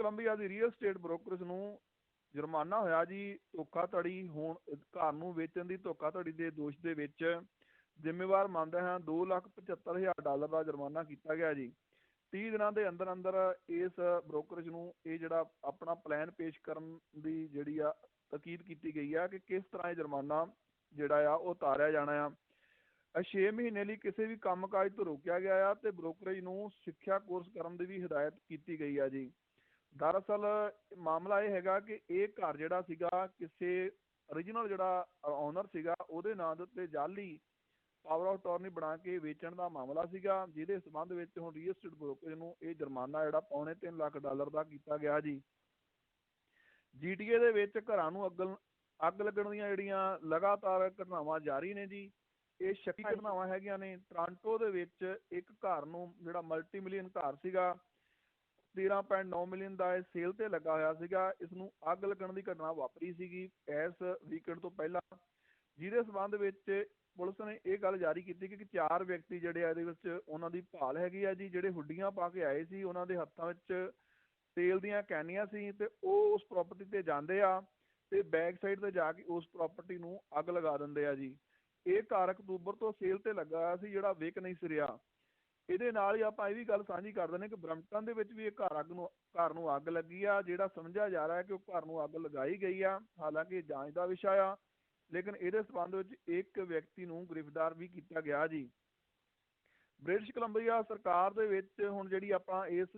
Columbia ਦੀ real estate brokers ਨੂੰ ਜੁਰਮਾਨਾ ਹੋਇਆ ਜੀ, ਧੋਖਾਧੜੀ ਹੋਣ, ਘਰ ਨੂੰ ਵੇਚਣ ਦੀ ਧੋਖਾਧੜੀ ਦੇ ਦੋਸ਼ ਦੇ ਵਿੱਚ ਜ਼ਿੰਮੇਵਾਰ ਮੰਨਦੇ ਹਾਂ 275000 ਡਾਲਰ ਦਾ ਜੁਰਮਾਨਾ ਕੀਤਾ ਗਿਆ ਜੀ। 30 ਦਿਨਾਂ ਦੇ ਅੰਦਰ ਅੰਦਰ ਇਸ ਬ੍ਰੋਕਰੇਜ ਨੂੰ ਇਹ ਜਿਹੜਾ ਆਪਣਾ ਪਲੈਨ ਪੇਸ਼ ਕਰਨ ਦੀ ਜਿਹੜੀ ਆ ਤਕੀਦ ਕੀਤੀ ਗਈ ਆ ਕਿ ਕਿਸ ਤਰ੍ਹਾਂ ਇਹ ਜੁਰਮਾਨਾ ਜਿਹੜਾ ਆ ਉਹ ਉਤਾਰਿਆ ਜਾਣਾ ਆ। ਛੇ ਮਹੀਨੇ ਲਈ ਕਿਸੇ ਵੀ ਕੰਮਕਾਜ ਤੋਂ ਰੋਕਿਆ ਗਿਆ ਆ ਤੇ ਬ੍ਰੋਕਰੇਜ ਨੂੰ ਸਿੱਖਿਆ ਕੋਰਸ ਕਰਨ ਦੀ ਵੀ ਹਦਾਇਤ ਕੀਤੀ ਗਈ ਆ ਜੀ। ਦਰਅਸਲ ਮਾਮਲਾ ਇਹ ਹੈਗਾ ਕਿ ਇਹ ਘਰ ਜਿਹੜਾ ਸੀਗਾ ਕਿਸੇ origignal ਜਿਹੜਾ ਓਨਰ ਸੀਗਾ ਉਹਦੇ ਨਾਂ ਦੇ ਉੱਤੇ ਜਾਲੀ ਪਾਵਰ ਆਫ ਟਰਨੀ ਬਣਾ ਕੇ ਵੇਚਣ ਦਾ ਮਾਮਲਾ ਸੀਗਾ ਜਿਹਦੇ ਸਬੰਧ ਵਿੱਚ ਹੁਣ ਰੀਅਲ ਸਟੇਟ ਬ੍ਰੋਕਰੇਜ ਨੂੰ ਇਹ ਜੁਰਮਾਨਾ ਜਿਹੜਾ ਪੌਣੇ 3 ਲੱਖ ਡਾਲਰ ਦਾ ਕੀਤਾ ਗਿਆ ਜੀ। ਜੀਟੀਏ ਦੇ ਵਿੱਚ ਘਰਾਂ ਨੂੰ ਅੱਗ ਅੱਗ ਲੱਗਣ ਦੀਆਂ ਜਿਹੜੀਆਂ ਲਗਾਤਾਰ ਘਟਨਾਵਾਂ ਜਾਰੀ ਨੇ ਜੀ ਇਹ ਸ਼ੱਕੀ ਘਟਨਾਵਾਂ ਹੈਗੀਆਂ ਨੇ। ਟ੍ਰਾਂਟੋ ਦੇ ਵਿੱਚ ਇੱਕ ਘਰ ਨੂੰ ਜਿਹੜਾ ਮਲਟੀ ਮਿਲੀਅਨ ਘਰ ਸੀਗਾ 13.9 ਮਿਲੀਅਨ ਦਾ ਇਹ ਸੇਲ ਤੇ ਲੱਗਾ ਹੋਇਆ ਸੀਗਾ। ਇਸ ਨੂੰ ਅੱਗ ਲੱਗਣ ਦੀ ਘਟਨਾ ਵਾਪਰੀ ਸੀਗੀ ਇਸ ਵੀਕਐਂਡ ਤੋਂ ਪਹਿਲਾਂ। ਜਿਹਦੇ ਸੰਬੰਧ ਵਿੱਚ ਪੁਲਿਸ ਨੇ ਇਹ ਗੱਲ ਜਾਰੀ ਕੀਤੀ ਕਿ ਚਾਰ ਵਿਅਕਤੀ ਜਿਹੜੇ ਆ ਇਹਦੇ ਵਿੱਚ ਉਹਨਾਂ ਦੀ ਭਾਲ ਹੈਗੀ ਆ ਜੀ, ਜਿਹੜੇ ਹੁੱਡੀਆਂ ਪਾ ਕੇ ਆਏ ਸੀ, ਉਹਨਾਂ ਦੇ ਹੱਥਾਂ ਵਿੱਚ ਤੇਲ ਦੀਆਂ ਕੈਨੀਆਂ ਸੀ ਤੇ ਉਹ ਉਸ ਪ੍ਰਾਪਰਟੀ ਤੇ ਜਾਂਦੇ ਆ ਤੇ ਬੈਕ ਸਾਈਡ ਤੇ ਜਾ ਕੇ ਉਸ ਪ੍ਰਾਪਰਟੀ ਨੂੰ ਅੱਗ ਲਗਾ ਦਿੰਦੇ ਆ ਜੀ। ਇਹ ਘਰ ਅਕਤੂਬਰ ਤੋਂ ਸੇਲ ਤੇ ਲੱਗਾ ਹੋਇਆ ਸੀ, ਜਿਹੜਾ ਵਿਕ ਨਹੀਂ ਸੀ ਰਿਹਾ। ਇਹਦੇ ਨਾਲ ਹੀ ਆਪਾਂ ਇਹ ਵੀ ਗੱਲ ਸਾਂਝੀ ਕਰ ਦਿੰਦੇ ਕਿ ਬ੍ਰਮਟਨ ਦੇ ਵਿੱਚ ਵੀ ਇਹ ਘਰ ਅੱਗ ਨੂੰ ਘਰ ਨੂੰ ਅੱਗ ਲੱਗੀ ਆ ਜਿਹੜਾ ਸਮਝਿਆ ਜਾ ਰਿਹਾ ਕਿ ਉਹ ਘਰ ਨੂੰ ਅੱਗ ਲਗਾਈ ਗਈ ਆ ਹਾਲਾਂਕਿ ਜਾਂਚ ਦਾ ਵਿਸ਼ਾ ਆ ਲੇਕਿਨ ਇਹਦੇ ਸਬੰਧ ਵਿੱਚ ਇੱਕ ਵਿਅਕਤੀ ਨੂੰ ਗ੍ਰਿਫਤਾਰ ਵੀ ਕੀਤਾ ਗਿਆ ਜੀ। ਬ੍ਰਿਟਿਸ਼ ਕੋਲੰਬੀਆ ਸਰਕਾਰ ਦੇ ਵਿੱਚ ਹੁਣ ਜਿਹੜੀ ਆਪਾਂ ਇਸ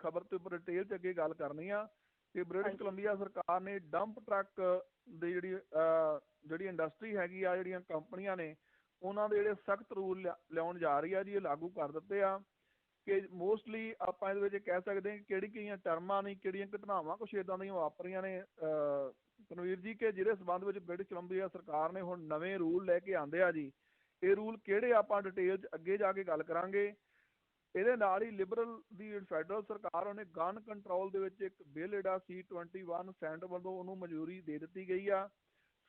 ਖਬਰ ਤੇ ਉੱਪਰ ਡਿਟੇਲ ਚ ਅੱਗੇ ਗੱਲ ਕਰਨੀ ਆ ਕਿ ਬ੍ਰਿਟਿਸ਼ ਕੋਲੰਬੀਆ ਸਰਕਾਰ ਨੇ ਡੰਪ ਟਰੱਕ ਦੀ ਜਿਹੜੀ ਜਿਹੜੀ ਇੰਡਸਟਰੀ ਹੈਗੀ ਆ ਜਿਹੜੀਆਂ ਕੰਪਨੀਆਂ ਨੇ ਉਹਨਾਂ ਦੇ ਜਿਹੜੇ ਸਖਤ ਰੂਲ ਲਿਆ, ਲਿਆਉਣ ਜਾ ਰਹੀ ਆ ਜੀ, ਇਹ ਲਾਗੂ ਕਰ ਦਿੱਤੇ ਆ ਕਿ ਮੋਸਟਲੀ ਆਪਾਂ ਇਹਦੇ ਵਿੱਚ ਕਹਿ ਸਕਦੇ ਹਾਂ ਕਿਹੜੀ ਕਿਹੜੀਆਂ ਟਰਮਾਂ ਨੇ, ਕਿਹੜੀਆਂ ਘਟਨਾਵਾਂ ਕੁਛ ਇੱਦਾਂ ਦੀਆਂ ਵਾਪਰੀਆਂ ਨੇ ਤਨਵੀਰ ਜੀ ਕਿ ਜਿਹਦੇ ਸਬੰਧ ਵਿੱਚ ਬ੍ਰਿਟਿਸ਼ ਕੋਲੰਬੀਆ ਸਰਕਾਰ ਨੇ ਹੁਣ ਨਵੇਂ ਰੂਲ ਲੈ ਕੇ ਆਂਦੇ ਆ ਜੀ। ਇਹ ਰੂਲ ਕਿਹੜੇ ਆਪਾਂ ਡਿਟੇਲ 'ਚ ਅੱਗੇ ਜਾ ਕੇ ਗੱਲ ਕਰਾਂਗੇ। ਇਹਦੇ ਨਾਲ ਹੀ ਲਿਬਰਲ ਦੀ ਫੈਡਰਲ ਸਰਕਾਰ ਉਹਨੇ ਗਨ ਕੰਟਰੋਲ ਦੇ ਵਿੱਚ ਇੱਕ ਬਿੱਲ ਜਿਹੜਾ ਸੀ 21 ਸੈਂਟ ਵੱਲੋਂ ਉਹਨੂੰ ਮਨਜ਼ੂਰੀ ਦੇ ਦਿੱਤੀ ਗਈ ਆ।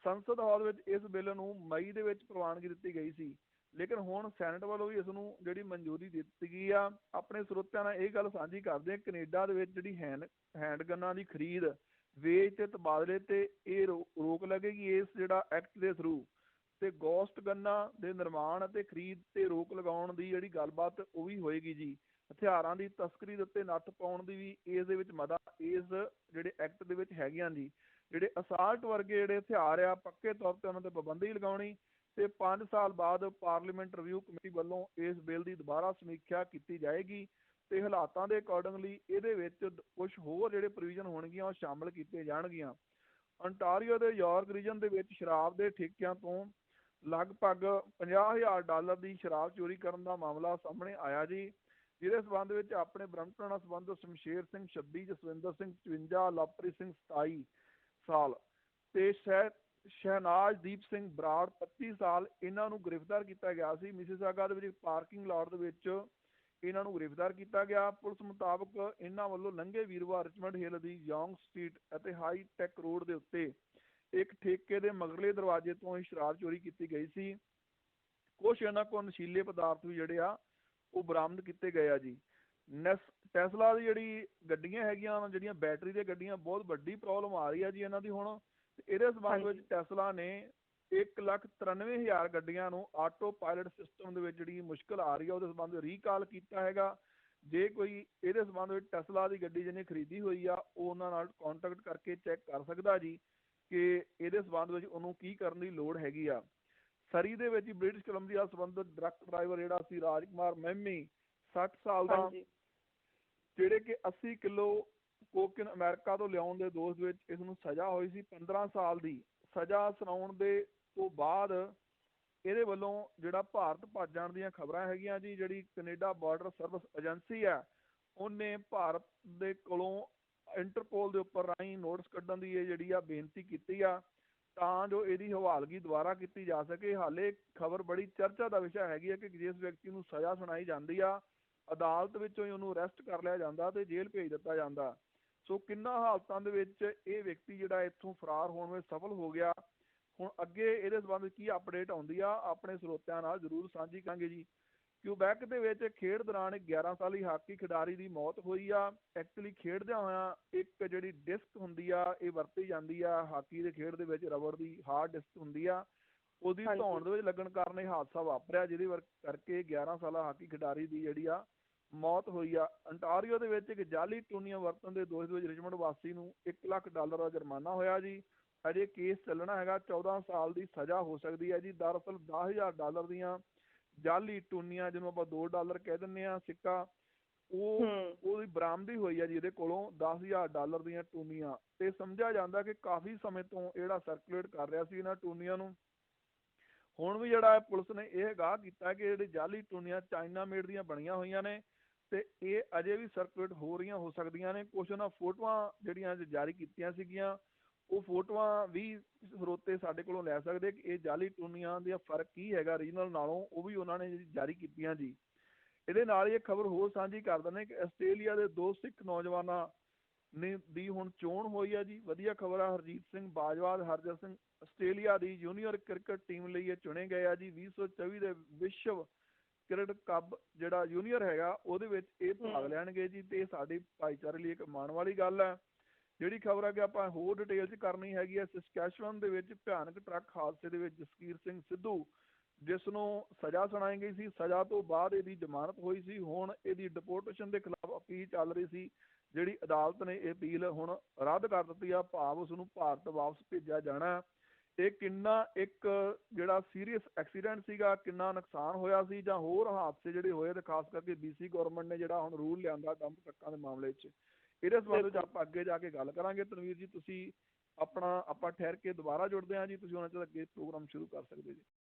ਸੰਸਦ ਹਾਲ ਵਿੱਚ ਇਸ ਬਿੱਲ ਨੂੰ ਮਈ ਦੇ ਵਿੱਚ ਪ੍ਰਵਾਨਗੀ ਦਿੱਤੀ ਗਈ ਸੀ। ਲੇਕਿਨ ਹੁਣ ਸੈਨੇਟ ਵੱਲੋਂ ਵੀ ਇਸ ਨੂੰ ਜਿਹੜੀ ਮਨਜ਼ੂਰੀ ਦਿੱਤੀ ਗਈ ਆ, ਆਪਣੇ ਸਰੋਤਿਆਂ ਨਾਲ ਇਹ ਗੱਲ ਸਾਂਝੀ ਕਰਦੇ ਕਨੇਡਾ ਦੇ ਵਿੱਚ ਜਿਹੜੀ ਹੈਂਡ ਹੈਂਡ ਗਨਾਂ ਦੀ ਖਰੀਦ, ਵੇਚ ਤੇ ਤਬਾਦਲੇ ਤੇ ਇਹ ਰੋਕ ਲੱਗੇਗੀ ਇਸ ਜਿਹੜਾ ਐਕਟ ਦੇ ਥਰੂ। ਤੇ ਗੋਸਟ ਗੰਨਾਂ ਦੇ ਨਿਰਮਾਣ ਅਤੇ ਖਰੀਦ ਤੇ ਰੋਕ ਲਗਾਉਣ ਦੀ ਜਿਹੜੀ ਗੱਲਬਾਤ ਉਹ ਵੀ ਹੋਏਗੀ ਜੀ। ਹਥਿਆਰਾਂ ਦੀ ਤਸਕਰੀ ਦੇ ਉੱਤੇ ਨੱਥ ਪਾਉਣ ਦੀ ਵੀ ਇਸ ਦੇ ਵਿੱਚ ਮਦਦ ਇਸ ਜਿਹੜੇ ਐਕਟ ਦੇ ਵਿੱਚ ਹੈਗੀਆਂ ਜੀ। ਜਿਹੜੇ ਅਸਾਲਟ ਵਰਗੇ ਜਿਹੜੇ ਹਥਿਆਰ ਆ, ਪੱਕੇ ਤੌਰ ਤੇ ਉਹਨਾਂ ਤੇ ਪਾਬੰਦੀ ਲਗਾਉਣੀ ਤੇ ਪੰਜ ਸਾਲ ਬਾਅਦ ਪਾਰਲੀਮੈਂਟ ਰਿਵਿਊ ਕਮੇਟੀ ਵੱਲੋਂ ਇਸ ਬਿੱਲ ਦੀ ਦੁਬਾਰਾ ਸਮੀਖਿਆ ਕੀਤੀ ਜਾਏਗੀ ਤੇ ਹਾਲਾਤਾਂ ਦੇ ਅਕੋਰਡਿੰਗਲੀ ਇਹਦੇ ਵਿੱਚ ਕੁਛ ਹੋਰ ਜਿਹੜੇ ਪ੍ਰੋਵੀਜ਼ਨ ਹੋਣਗੀਆਂ ਉਹ ਸ਼ਾਮਲ ਕੀਤੇ ਜਾਣਗੀਆਂ। ਅੰਟਾਰੀਓ ਦੇ ਯੋਰਕ ਰੀਜਨ ਦੇ ਵਿੱਚ ਸ਼ਰਾਬ ਦੇ ਠੇਕਿਆਂ ਤੋਂ ਲਗਭਗ ਪੰਜਾਹ ਹਜ਼ਾਰ ਡਾਲਰ ਦੀ ਸ਼ਰਾਬ ਚੋਰੀ ਕਰਨ ਦਾ ਮਾਮਲਾ ਸਾਹਮਣੇ ਆਇਆ ਜੀ। ਜਿਹਦੇ ਸਬੰਧ ਵਿੱਚ ਆਪਣੇ ਬ੍ਰਮਟਨ ਨਾਲ ਸੰਬੰਧ ਸ਼ਮਸ਼ੇਰ ਸਿੰਘ 26 ਜਸਵਿੰਦਰ ਸਿੰਘ 54 ਲਵਪ੍ਰੀਤ ਸਿੰਘ 27 ਸਾਲ। ਤੇ ਸ਼ਹਿਨਾਜ਼ਦੀਪ ਸਿੰਘ ਬਰਾੜ 25 ਸਾਲ ਇਹਨਾਂ ਨੂੰ ਗ੍ਰਿਫਤਾਰ ਕੀਤਾ ਗਿਆ ਸੀ। ਮਿਸਿਸਾਗਾ ਦੇ ਵਿੱਚ ਪਾਰਕਿੰਗ ਲਾਟ ਦੇ ਵਿੱਚ ਇਹਨਾਂ ਨੂੰ ਗ੍ਰਿਫਤਾਰ ਕੀਤਾ ਗਿਆ। ਪੁਲਿਸ ਮੁਤਾਬਕ ਇਹਨਾਂ ਵੱਲੋਂ ਲੰਘੇ ਵੀਰਵਾਰ ਰਿਚਮੰਡ ਹਿੱਲ ਦੀ ਯੋਂਗ ਸਟਰੀਟ ਅਤੇ ਹਾਈ ਟੈਕ ਰੋਡ ਦੇ ਉੱਤੇ ਇੱਕ ਠੇਕੇ ਦੇ ਮਗਰਲੇ ਦਰਵਾਜ਼ੇ ਤੋਂ ਹੀ ਸ਼ਰਾਬ ਚੋਰੀ ਕੀਤੀ ਗਈ ਸੀ। ਕੁਝ ਇਹਨਾਂ ਕੋਲ ਨਸ਼ੀਲੇ ਪਦਾਰਥ ਵੀ ਜਿਹੜੇ ਆ, ਉਹ ਬਰਾਮਦ ਕੀਤੇ ਗਏ ਆ ਜੀ। ਟੈਸਲਾ ਦੀ ਜਿਹੜੀ ਗੱਡੀਆਂ ਹੈਗੀਆਂ ਜਿਹੜੀਆਂ ਬੈਟਰੀ ਦੀਆਂ ਗੱਡੀਆਂ ਬਹੁਤ ਵੱਡੀ ਪ੍ਰੋਬਲਮ ਆ ਰਹੀ ਆ ਜੀ ਇਹਨਾਂ ਦੀ ਹੁਣ। ਇਹਦੇ ਸਬੰਧ ਵਿੱਚ ਟੈਸਲਾ ਨੇ 193000 ਗੱਡੀਆਂ ਨੂੰ ਆਟੋ ਪਾਇਲਟ ਸਿਸਟਮ ਦੇ ਵਿੱਚ ਜਿਹੜੀ ਮੁਸ਼ਕਲ ਆ ਰਹੀ ਹੈ ਉਹਦੇ ਸਬੰਧ ਰੀਕਾਲ ਕੀਤਾ ਹੈਗਾ। ਜੇ ਕੋਈ ਇਹਦੇ ਸਬੰਧ ਵਿੱਚ ਟੈਸਲਾ ਦੀ ਗੱਡੀ ਜਿਹਨੇ ਖਰੀਦੀ ਹੋਈ ਆ ਉਹ ਉਹਨਾਂ ਨਾਲ ਕੰਟੈਕਟ ਕਰਕੇ ਚੈੱਕ ਕਰ ਸਕਦਾ ਜੀ ਕਿ ਇਹਦੇ ਸਬੰਧ ਵਿੱਚ ਉਹਨੂੰ ਕੀ ਕਰਨ ਦੀ ਲੋੜ ਹੈਗੀ ਆ। ਸਰੀ ਦੇ ਵਿੱਚ ਬ੍ਰਿਟਿਸ਼ ਕੋਲੰਬੀਆ ਸੰਬੰਧਿਤ ਟਰੱਕ ਡਰਾਈਵਰ ਜਿਹੜਾ ਸੀ ਰਾਜਕੁਮਾਰ ਮਹਿਮੀ 60 ਸਾਲ ਦਾ ਜਿਹੜੇ ਕਿ 80 ਕਿਲੋ ਕੋਕਿਨ ਅਮੈਰੀਕਾ ਤੋਂ ਲਿਆਉਣ ਦੇ ਦੋਸ਼ ਵਿੱਚ ਇਸ ਨੂੰ ਸਜ਼ਾ ਹੋਈ ਸੀ 15 ਸਾਲ ਦੀ। ਸਜ਼ਾ ਸੁਣਾਉਣ ਦੇ ਤੋਂ ਬਾਅਦ ਇਹਦੇ ਵੱਲੋਂ ਜਿਹੜਾ ਭਾਰਤ ਭੱਜ ਜਾਣ ਦੀਆਂ ਖਬਰਾਂ ਹੈਗੀਆਂ ਜੀ, ਜਿਹੜੀ ਕੈਨੇਡਾ ਬਾਰਡਰ ਸਰਵਿਸ ਏਜੰਸੀ ਆ ਉਹਨੇ ਭਾਰਤ ਦੇ ਕੋਲੋਂ ਇੰਟਰਪੋਲ ਦੇ ਉੱਪਰ ਰਾਹੀਂ ਨੋਟਿਸ ਕੱਢਣ ਦੀ ਇਹ ਜਿਹੜੀ ਆ ਬੇਨਤੀ ਕੀਤੀ ਆ, ਤਾਂ ਜੋ ਇਹਦੀ ਹਵਾਲਗੀ ਦੁਬਾਰਾ ਕੀਤੀ ਜਾ ਸਕੇ। ਹਾਲੇ ਖਬਰ ਬੜੀ ਚਰਚਾ ਦਾ ਵਿਸ਼ਾ ਹੈਗੀ ਹੈ ਕਿ ਜਿਸ ਵਿਅਕਤੀ ਨੂੰ ਸਜ਼ਾ ਸੁਣਾਈ ਜਾਂਦੀ ਆ ਅਦਾਲਤ ਵਿੱਚੋਂ ਹੀ ਉਹਨੂੰ ਅਰੈਸਟ ਕਰ ਲਿਆ ਜਾਂਦਾ ਅਤੇ ਜੇਲ੍ਹ ਭੇਜ ਦਿੱਤਾ ਜਾਂਦਾ। ਸੋ ਕਿੰਨਾ ਹਾਲਤਾਂ ਦੇ ਵਿੱਚ ਇਹ ਵਿਅਕਤੀ ਜਿਹੜਾ ਇੱਥੋਂ ਫਰਾਰ ਹੋਣ ਵਿੱਚ ਸਫਲ ਹੋ ਗਿਆ। ਹੁਣ ਅੱਗੇ ਇਹਦੇ ਸੰਬੰਧ ਕੀ ਅਪਡੇਟ ਆਉਂਦੀ ਆ, ਆਪਣੇ ਸਰੋਤਿਆਂ ਨਾਲ ਜ਼ਰੂਰ ਸਾਂਝੀ ਕਰਾਂਗੇ ਜੀ। ਕਿਊਬੈਕ ਦੇ ਵਿੱਚ ਖੇਡ ਦੌਰਾਨ ਇੱਕ 11 ਸਾਲੀ ਹਾਕੀ ਖਿਡਾਰੀ ਦੀ ਮੌਤ ਹੋਈ ਆ। ਐਕਚੁਅਲੀ ਖੇਡਦਿਆਂ ਹੋਇਆਂ ਇੱਕ ਜਿਹੜੀ ਡਿਸਕ ਹੁੰਦੀ ਆ, ਇਹ ਵਰਤੀ ਜਾਂਦੀ ਆ। ਹਾਕੀ ਦੇ ਖੇਡ ਦੇ ਵਿੱਚ ਰਬੜ ਦੀ ਹਾਰਡ ਡਿਸਕ ਹੁੰਦੀ ਆ। ਉਹਦੀ। ਧੌਣ ਦੇ ਵਿੱਚ ਲੱਗਣ ਕਾਰਨ ਇਹ ਹਾਦਸਾ ਵਾਪਰਿਆ ਜਿਹਦੀ ਵਰ- ਕਰਕੇ 11 ਸਾਲਾ ਹਾਕੀ ਖਿਡਾਰੀ ਦੀ ਜਿਹੜੀ ਆ ਮੌਤ ਹੋਈ ਆ। ਅੰਟਾਰੀਓ ਦੇ ਵਿੱਚ ਇੱਕ ਜਾਲੀ ਟੂਨੀਆਂ ਵਰਤਣ ਦੇ ਦੋਸ਼ ਦੇ ਵਿੱਚ ਰਿਚਮੰਡ ਵਾਸੀ ਨੂੰ 1 ਲੱਖ ਡਾਲਰ ਦਾ ਜੁਰਮਾਨਾ ਹੋਇਆ ਜੀ। ਅਜੇ ਕੇਸ ਚੱਲਣਾ ਹੈਗਾ 14 ਸਾਲ ਦੀ ਸਜ਼ਾ ਹੋ ਸਕਦੀ ਹੈ ਜੀ। ਦਰਅਸਲ 10000 ਡਾਲਰ ਦੀਆਂ ਜਾਲੀ ਟੂਨੀਆਂ ਜਿਹਨੂੰ ਆਪਾਂ 2 ਡਾਲਰ ਕਹਿ ਦਿੰਦੇ ਆ ਸਿੱਕਾ ਉਹ ਉਹਦੀ ਬਰਾਮਦੀ ਹੋਈ ਹੈ ਜੀ ਇਹਦੇ ਕੋਲੋਂ 10000 ਡਾਲਰ ਦੀਆਂ ਟੂਨੀਆਂ। ਤੇ ਸਮਝਿਆ ਜਾਂਦਾ ਕਿ ਕਾਫੀ ਸਮੇਂ ਤੋਂ ਜਿਹੜਾ ਸਰਕੂਲੇਟ ਕਰ ਰਿਹਾ ਸੀ ਇਹਨਾਂ ਟੂਨੀਆਂ ਨੂੰ ਹੁਣ ਵੀ ਜਿਹੜਾ ਪੁਲਿਸ ਨੇ ਇਹ ਗਾਹ ਕੀਤਾ ਕਿ ਜਿਹੜੀ ਜਾਲੀ ਟੂਨੀਆਂ ਚਾਈਨਾ ਮੇਡ ਦੀਆਂ ਬਣੀਆਂ ਹੋਈਆਂ ਨੇ ਤੇ ਇਹ ਅਜੇ ਵੀ ਸਰਕੂਲੇਟ ਹੋ ਰਹੀਆਂ, ਹੋ ਸਕਦੀਆਂ ਨੇ। ਕੁਝ ਉਹਨਾਂ ਫੋਟੋਆਂ ਜਿਹੜੀਆਂ ਜਾਰੀ ਕੀਤੀਆਂ ਸੀਗੀਆਂ, ਉਹ ਫੋਟੋਆਂ ਵੀ ਸਰੋਤੇ ਸਾਡੇ ਕੋਲੋਂ ਲੈ ਸਕਦੇ ਕਿ ਇਹ ਜਾਲੀ ਟੂਨੀਆਂ ਦਾ ਫ਼ਰਕ ਕੀ ਹੈਗਾ ਰੀਜਨਲ ਨਾਲੋਂ, ਉਹ ਵੀ ਉਹਨਾਂ ਨੇ ਜਾਰੀ ਕੀਤੀਆਂ ਜੀ। ਇਹਦੇ ਨਾਲ ਹੀ ਇਹ ਖਬਰ ਹੋਰ ਸਾਂਝੀ ਕਰ ਦਿੰਦੇ ਕਿ ਆਸਟ੍ਰੇਲੀਆ ਦੇ ਦੋ ਸਿੱਖ ਨੌਜਵਾਨਾਂ ਨੇ ਦੀ ਹੁਣ ਚੋਣ ਹੋਈ ਹੈ ਜੀ। ਵਧੀਆ ਖਬਰ ਆ ਹਰਜੀਤ ਸਿੰਘ ਬਾਜਵਾ ਹਰਜਤ ਸਿੰਘ ਆਸਟ੍ਰੇਲੀਆ ਦੀ ਜੂਨੀਅਰ ਕ੍ਰਿਕਟ ਟੀਮ ਲਈ ਇਹ ਚੁਣੇ ਗਏ ਆ ਜੀ। 2024 ਦੇ ਵਿਸ਼ਵ ਕ੍ਰਿਕਟ ਕੱਪ ਜਿਹੜਾ ਜੂਨੀਅਰ ਹੈਗਾ ਉਹਦੇ ਵਿੱਚ ਇਹ ਭਾਗ। ਲੈਣਗੇ ਜੀ ਤੇ ਸਾਡੇ ਭਾਈਚਾਰੇ ਲਈ ਇੱਕ ਮਾਣ ਵਾਲੀ ਗੱਲ ਹੈ ਜਿਹੜੀ ਖਬਰ ਕਿ ਆਪਾਂ ਹੋਰ ਡਿਟੇਲ 'ਚ ਕਰਨੀ ਹੈਗੀ ਹੈ ਸਸਕੈਚੁਅਨ ਦੇ ਵਿੱਚ ਭਿਆਨਕ ਟਰੱਕ ਹਾਦਸੇ ਦੇ ਵਿੱਚ ਜਸਕੀਰ ਸਿੰਘ ਸਿੱਧੂ ਜਿਸ ਨੂੰ ਸਜ਼ਾ ਸੁਣਾਈ ਗਈ ਸੀ, ਸਜ਼ਾ ਤੋਂ ਬਾਅਦ ਇਹਦੀ ਜ਼ਮਾਨਤ ਹੋਈ ਸੀ। ਹੁਣ ਇਹਦੀ ਡਿਪੋਰਟੇਸ਼ਨ ਦੇ ਖਿਲਾਫ ਅਪੀਲ ਚੱਲ ਰਹੀ ਸੀ, ਜਿਹੜੀ ਅਦਾਲਤ ਨੇ ਇਹ ਅਪੀਲ ਹੁਣ ਰੱਦ ਕਰ ਦਿੱਤੀ ਆ, ਭਾਵ ਉਸ ਨੂੰ ਭਾਰਤ ਵਾਪਸ ਭੇਜਿਆ ਜਾਣਾ ਇਹ ਕਿੰਨਾ ਇੱਕ ਜਿਹੜਾ ਸੀਰੀਅਸ ਐਕਸੀਡੈਂਟ ਸੀਗਾ, ਕਿੰਨਾ ਨੁਕਸਾਨ ਹੋਇਆ ਸੀ, ਜਾਂ ਹੋਰ ਹਾਦਸੇ ਜਿਹੜੇ ਹੋਏ ਤੇ ਖਾਸ ਕਰਕੇ ਬੀਸੀ ਗਵਰਨਮੈਂਟ ਨੇ ਜਿਹੜਾ ਹੁਣ ਰੂਲ ਲਿਆਂਦਾ ਡੰਪ ਟਰੱਕਾਂ ਦੇ ਮਾਮਲੇ 'ਚ ਇਹਦੇ ਸੰਬੰਧ ਵਿੱਚ ਆਪਾਂ ਅੱਗੇ ਜਾ ਕੇ ਗੱਲ ਕਰਾਂਗੇ। ਤਨਵੀਰ ਜੀ, ਤੁਸੀਂ ਆਪਣਾ, ਆਪਾਂ ਠਹਿਰ ਕੇ ਦੁਬਾਰਾ ਜੁੜਦੇ ਹਾਂ ਜੀ। ਤੁਸੀਂ ਉਹਨਾਂ ਚਿਰ ਅੱਗੇ ਪ੍ਰੋਗਰਾਮ ਸ਼ੁਰੂ ਕਰ ਸਕਦੇ ਜੀ।